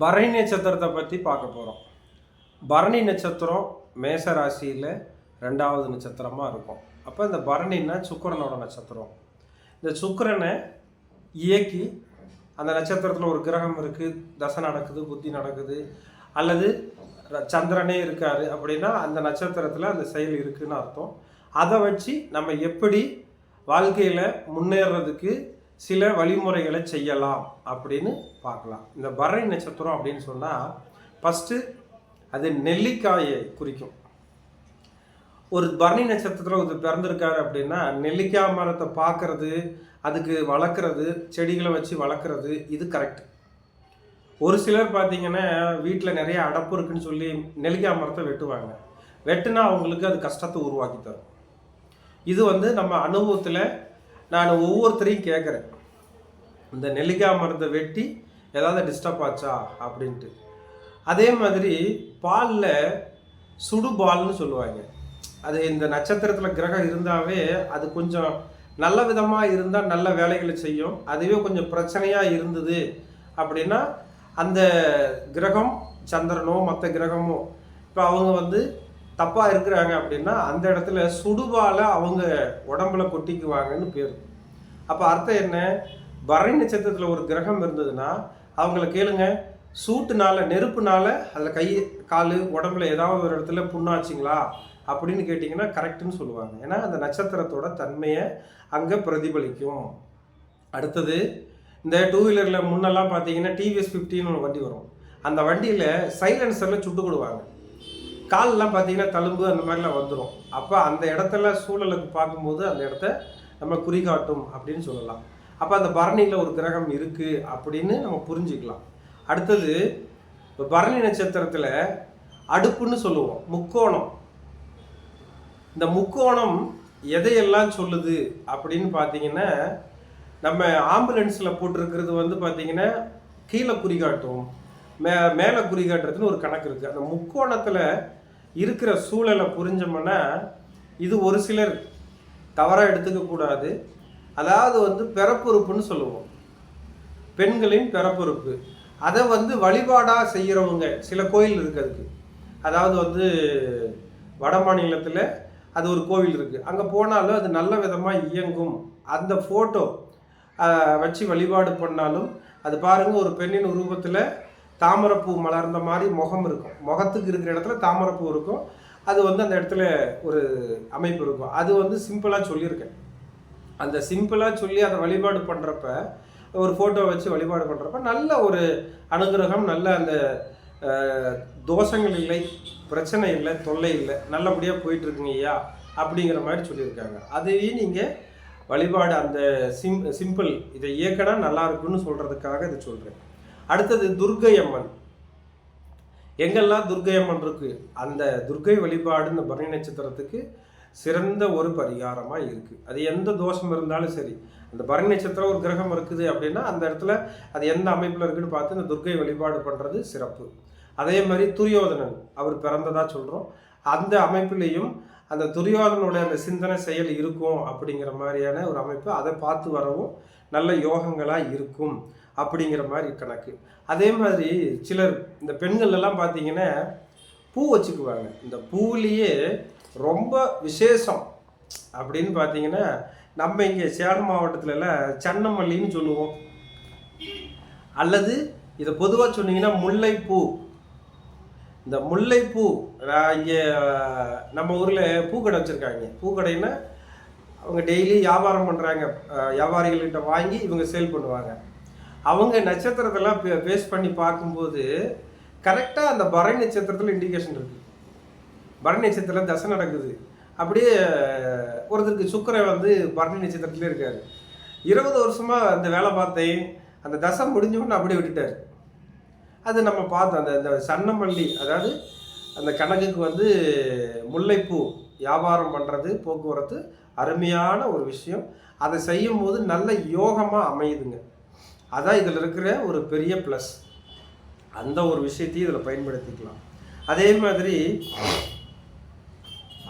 பரணி நட்சத்திரத்தை பற்றி பார்க்க போகிறோம் பரணி நட்சத்திரம் மேச ராசியில் ரெண்டாவது நட்சத்திரமாக இருக்கும். அப்போ இந்த பரணின்னா சுக்கரனோட நட்சத்திரம். இந்த சுக்கரனை இயக்கி அந்த நட்சத்திரத்தில் ஒரு கிரகம் இருக்குது தசை நடக்குது புத்தி நடக்குது. அல்லது சந்திரனே இருக்கார் அப்படின்னா அந்த நட்சத்திரத்தில் அந்த செயல் இருக்குதுன்னு அர்த்தம். அதை வச்சு நம்ம எப்படி வாழ்க்கையில் முன்னேறதுக்கு சில வழிமுறைகளை செய்யலாம் அப்படின்னு பார்க்கலாம். இந்த பரணி நட்சத்திரம் அப்படின்னு சொன்னால் ஃபஸ்ட்டு அது நெல்லிக்காயை குறிக்கும். ஒரு பரணி நட்சத்திரத்தில் ஒருத்தர் பிறந்திருக்காரு அப்படின்னா நெல்லிக்காய் மரத்தை பார்க்கறது அதுக்கு வளர்க்குறது செடிகளை வச்சு வளர்க்குறது இது கரெக்ட் ஒரு சிலர் பார்த்தீங்கன்னா வீட்டில் நிறைய அடப்பு இருக்குன்னு சொல்லி நெல்லிக்காய் மரத்தை வெட்டுவாங்க. வெட்டுனா அவங்களுக்கு அது கஷ்டத்தை உருவாக்கி தரும். இது வந்து நம்ம அனுபவத்தில் நான் ஒவ்வொருத்தரையும் கேட்குறேன் இந்த நெல்லிக்காய் மரத்தை வெட்டி ஏதாவது டிஸ்டர்ப் ஆச்சா அப்படின்ட்டு. அதே மாதிரி பாலில் சுடுபால்னு சொல்லுவாங்க. அது இந்த நட்சத்திரத்தில் கிரகம் இருந்தாவே அது கொஞ்சம் நல்ல விதமாக இருந்தால் நல்ல வேலைகளை செய்யும். அதுவே கொஞ்சம் பிரச்சனையாக இருந்தது அப்படின்னா அந்த கிரகம் சந்திரனோ மற்ற கிரகமோ இப்போ அவங்க வந்து தப்பாக இருக்கிறாங்க அப்படின்னா அந்த இடத்துல சுடுபாலை அவங்க உடம்புல கொட்டிக்குவாங்கன்னு பேர். அப்போ அர்த்தம் என்ன? பரணி நட்சத்திரத்தில் ஒரு கிரகம் இருந்ததுன்னா அவங்கள கேளுங்க. சூட்டுனால நெருப்புனால அதில் கை கால் உடம்புல ஏதாவது ஒரு இடத்துல புண்ணாச்சுங்களா? அப்படின்னு கேட்டிங்கன்னா கரெக்டுன்னு சொல்லுவாங்க. ஏன்னா அந்த நட்சத்திரத்தோட தன்மையை அங்கே பிரதிபலிக்கும். அடுத்தது இந்த டூ வீலரில் முன்னெல்லாம் பார்த்தீங்கன்னா டிவிஎஸ் ஃபிஃப்டின்னு ஒரு வண்டி வரும். அந்த வண்டியில் சைலன்சரில் சுட்டுக்கிடுவாங்க கால்லாம் பார்த்தீங்கன்னா தழும்பு அந்த மாதிரிலாம் வந்துடும் அப்போ அந்த இடத்துல சூழலுக்கு பார்க்கும்போது அந்த இடத்த நம்ம குறிகாட்டும் அப்படின்னு சொல்லலாம். அப்போ அந்த பரணியில் ஒரு கிரகம் இருக்குது அப்படின்னு நம்ம புரிஞ்சுக்கலாம். அடுத்தது இப்போ பரணி நட்சத்திரத்தில் அடுப்புன்னு சொல்லுவோம் முக்கோணம். இந்த முக்கோணம் எதையெல்லாம் சொல்லுது அப்படின்னு பார்த்தீங்கன்னா நம்ம ஆம்புலன்ஸில் போட்டிருக்கிறது வந்து பார்த்தீங்கன்னா கீழே குறிகாட்டும் மே மேலே குறிகாட்டுறதுன்னு ஒரு கணக்கு இருக்குது அந்த முக்கோணத்தில் இருக்கிற சூழலை புரிஞ்சோம்னா இது ஒரு சிலர் தவறாக எடுத்துக்கக்கூடாது அதாவது வந்து பிறப்புறுப்புன்னு சொல்லுவோம். பெண்களின் பிறப்புறுப்பு. அதை வந்து வழிபாடாக செய்கிறவங்க சில கோயில் இருக்கிறதுக்கு அதாவது வந்து வட மாநிலத்தில் அது ஒரு கோவில் இருக்குது அங்கே போனாலும் அது நல்ல விதமாக இயங்கும். அந்த ஃபோட்டோ வச்சு வழிபாடு பண்ணாலும் அது பாருங்கள் ஒரு பெண்ணின் உருவத்தில் தாமரைப்பூ மலர்ந்த மாதிரி முகம் இருக்கும். முகத்துக்கு இருக்கிற இடத்துல தாமரைப்பூ இருக்கும். அது வந்து அந்த இடத்துல ஒரு அமைப்பு இருக்கும். அது வந்து சிம்பிளாக சொல்லியிருக்கேன். அந்த சிம்பிளாக சொல்லி அதை வழிபாடு பண்ணுறப்ப ஒரு ஃபோட்டோ வச்சு வழிபாடு பண்ணுறப்ப நல்ல ஒரு அனுகிரகம் நல்ல அந்த தோஷங்கள் இல்லை பிரச்சனை இல்லை தொல்லை இல்லை நல்லபடியாக போயிட்டுருக்குங்க ஐயா அப்படிங்கிற மாதிரி சொல்லியிருக்காங்க. அதையும் நீங்கள் வழிபாடு அந்த சிம் சிம்பிள் இதை இயக்கினா நல்லா இருக்குன்னு சொல்கிறதுக்காக இதை சொல்கிறேன் அடுத்தது துர்க்கை அம்மன் எங்கெல்லாம் துர்க்கை அம்மன் இருக்கு? அந்த துர்க்கை வழிபாடு இந்த பரணி நட்சத்திரத்துக்கு சிறந்த ஒரு பரிகாரமாக இருக்குது அது எந்த தோஷம் இருந்தாலும் சரி. அந்த பரணி நட்சத்திரம் ஒரு கிரகம் இருக்குது அப்படின்னா அந்த இடத்துல அது எந்த அமைப்பில் இருக்குன்னு பார்த்து இந்த துர்க்கை வழிபாடு பண்ணுறது சிறப்பு. அதே மாதிரி துரியோதனன் அவர் பிறந்ததாக சொல்கிறோம் அந்த அமைப்பிலையும் அந்த துரியோதனோட அந்த சிந்தனை செயல் இருக்கும் அப்படிங்கிற மாதிரியான ஒரு அமைப்பு. அதை பார்த்து வரவும் நல்ல யோகங்களாக இருக்கும். அப்படிங்கிற மாதிரி கணக்கு. அதே மாதிரி சிலர் இந்த பெண்கள் எல்லாம் பார்த்தீங்கன்னா பூ வச்சுக்குவாங்க. இந்த பூவிலேயே ரொம்ப விசேஷம் அப்படின்னு பார்த்தீங்கன்னா நம்ம இங்கே சேலம் மாவட்டத்துலலாம் சன்னமல்லின்னு சொல்லுவோம். அல்லது இதை பொதுவாக சொன்னீங்கன்னா முல்லைப்பூ. இந்த முல்லைப்பூ நான் இங்கே நம்ம ஊரில் பூக்கடை வச்சுருக்காங்க. பூக்கடைன்னா அவங்க டெய்லி வியாபாரம் பண்ணுறாங்க வியாபாரிகள்கிட்ட வாங்கி இவங்க சேல் பண்ணுவாங்க. அவங்க நட்சத்திரத்தெல்லாம் பேஸ் பண்ணி பார்க்கும்போது கரெக்டாக அந்த பரணி நட்சத்திரத்தில் இண்டிகேஷன் இருக்குது பரணி நட்சத்திரத்தில் தசை நடக்குது. அப்படியே ஒருத்தருக்கு சுக்கரன் வந்து பரணி நட்சத்திரத்துலேயே இருக்காரு. இருபது வருஷமாக அந்த வேலை பார்த்தேன். அந்த தசை முடிஞ்ச அப்படியே விட்டுட்டார். அது நம்ம பார்த்தோம். அந்த அந்த சன்னமல்லி அதாவது அந்த கணக்குக்கு வந்து முல்லைப்பூ வியாபாரம் பண்ணுறது போக்குவரத்து அருமையான ஒரு விஷயம். அதை செய்யும் போது நல்ல யோகமாக அமையுதுங்க. அதான் இதில் இருக்கிற ஒரு பெரிய ப்ளஸ் அந்த ஒரு விஷயத்தையும் இதில் பயன்படுத்திக்கலாம். அதே மாதிரி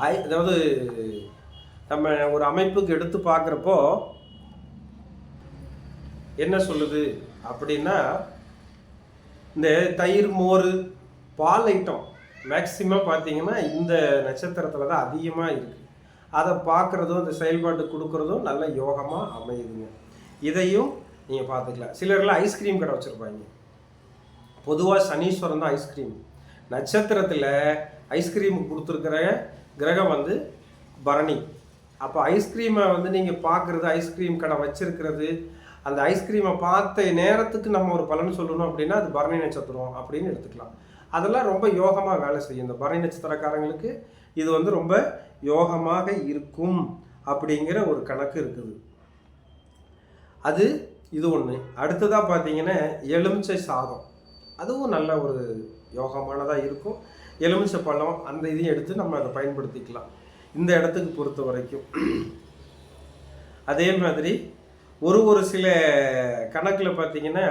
ஐ அதாவது நம்ம ஒரு அமைப்புக்கு எடுத்து பார்க்குறப்போ என்ன சொல்லுது? அப்படின்னா இந்த தயிர் மோர் பால் ஐட்டம் மேக்சிமம் பார்த்தீங்கன்னா இந்த நட்சத்திரத்தில் தான் அதிகமாக இருக்குது அதை பார்க்குறதும் அந்த செயல்பாட்டு கொடுக்குறதும் நல்ல யோகமாக அமையுதுங்க. இதையும் நீங்கள் பார்த்துக்கலாம். சிலர்லாம் ஐஸ்கிரீம் கடை வச்சுருப்பாங்க. பொதுவாக சனீஸ்வரன் தான் ஐஸ்கிரீம் நட்சத்திரத்தில் ஐஸ்கிரீம் கொடுத்துருக்கிற கிரகம் வந்து பரணி. அப்போ ஐஸ்கிரீமை வந்து நீங்கள் பார்க்குறது ஐஸ்கிரீம் கடை வச்சிருக்கிறது அந்த ஐஸ்கிரீமை பார்த்த நேரத்துக்கு நம்ம ஒரு பலன் சொல்லணும் அப்படின்னா அது பரணி நட்சத்திரம் அப்படின்னு எடுத்துக்கலாம். அதெல்லாம் ரொம்ப யோகமாக வேலை செய்யும். இந்த பரணி நட்சத்திரக்காரங்களுக்கு இது வந்து ரொம்ப யோகமாக இருக்கும் அப்படிங்கிற ஒரு கணக்கு இருக்குது. அது இது ஒன்று அடுத்ததாக பார்த்தீங்கன்னா எலுமிச்சை சாதம். அதுவும் நல்ல ஒரு யோகமானதாக இருக்கும். எலுமிச்சை பழம் அந்த இதையும் எடுத்து நம்ம அதை பயன்படுத்திக்கலாம். இந்த இடத்துக்கு பொறுத்த வரைக்கும். அதே மாதிரி ஒரு ஒரு சில கணக்கில் பார்த்தீங்கன்னா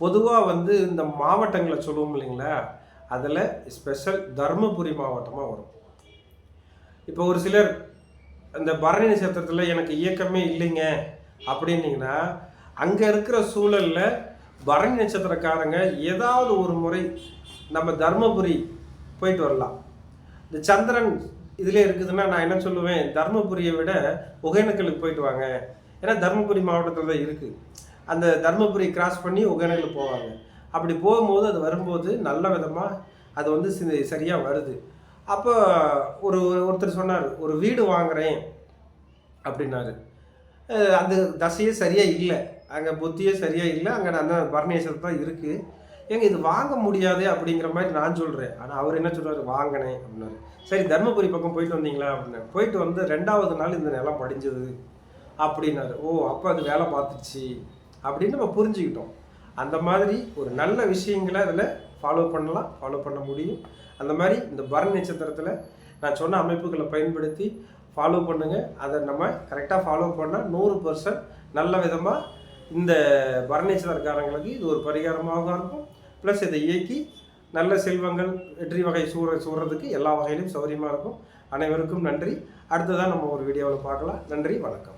பொதுவாக வந்து இந்த மாவட்டங்களை சொல்லுவோம் இல்லைங்களா? அதில் ஸ்பெஷல் தருமபுரி மாவட்டமாக வரும். இப்போ ஒரு சிலர் இந்த பரணி நட்சத்திரத்தில் எனக்கு இயக்கமே இல்லைங்க அப்படின்னீங்கன்னா அங்கே இருக்கிற சூழலில் பரணி நட்சத்திரக்காரங்க ஏதாவது ஒரு முறை நம்ம தர்மபுரி போயிட்டு வரலாம். இந்த சந்திரன் இதில் இருக்குதுன்னா நான் என்ன சொல்லுவேன்? தர்மபுரியை விட ஒகேனக்கலுக்கு போயிட்டு வாங்க. ஏன்னா தர்மபுரி மாவட்டத்தில் தான் இருக்குது அந்த தர்மபுரி கிராஸ் பண்ணி ஒகேனக்கலுக்கு போவாங்க. அப்படி போகும்போது அது வரும்போது நல்ல விதமாக அது வந்து சரியாக வருது. அப்போ ஒரு ஒருத்தர் சொன்னார் ஒரு வீடு வாங்குறேன். அப்படின்னாரு. அந்த தசையே சரியாக இல்லை. அங்கே புத்தியே சரியாக இல்லை. அங்கே அந்த பரணேஸ்வரர் தான் இருக்குது ஏங்க இது வாங்க முடியாது அப்படிங்கிற மாதிரி நான் சொல்கிறேன் ஆனால் அவர் என்ன சொல்கிறார் வாங்கினேன் அப்படின்னாரு. சரி தர்மபுரி பக்கம் போயிட்டு வந்தீங்களா அப்படின்னாரு. போயிட்டு வந்து ரெண்டாவது நாள் இந்த நிலம் படிஞ்சது அப்படின்னாரு. ஓ அப்போ அது வேலை பார்த்துச்சு அப்படின்னு நம்ம புரிஞ்சுக்கிட்டோம். அந்த மாதிரி ஒரு நல்ல விஷயங்களை அதில் ஃபாலோ பண்ணலாம் ஃபாலோ பண்ண முடியும். அந்த மாதிரி இந்த பரணி நட்சத்திரத்தில் நான் சொன்ன அமைப்புகளை பயன்படுத்தி ஃபாலோ பண்ணுங்கள் அதை நம்ம கரெக்டாக ஃபாலோ பண்ணால் நூறு பர்சன்ட் நல்ல விதமாக இந்த பரணி இது ஒரு பரிகாரமாக இருக்கும். ப்ளஸ் இதை இயக்கி நல்ல செல்வங்கள் வெற்றி வகை சூற சூறதுக்கு எல்லா வகையிலும் சௌகரியமாக இருக்கும். அனைவருக்கும் நன்றி. அடுத்ததான் நம்ம ஒரு வீடியோவில் பார்க்கலாம். நன்றி வணக்கம்.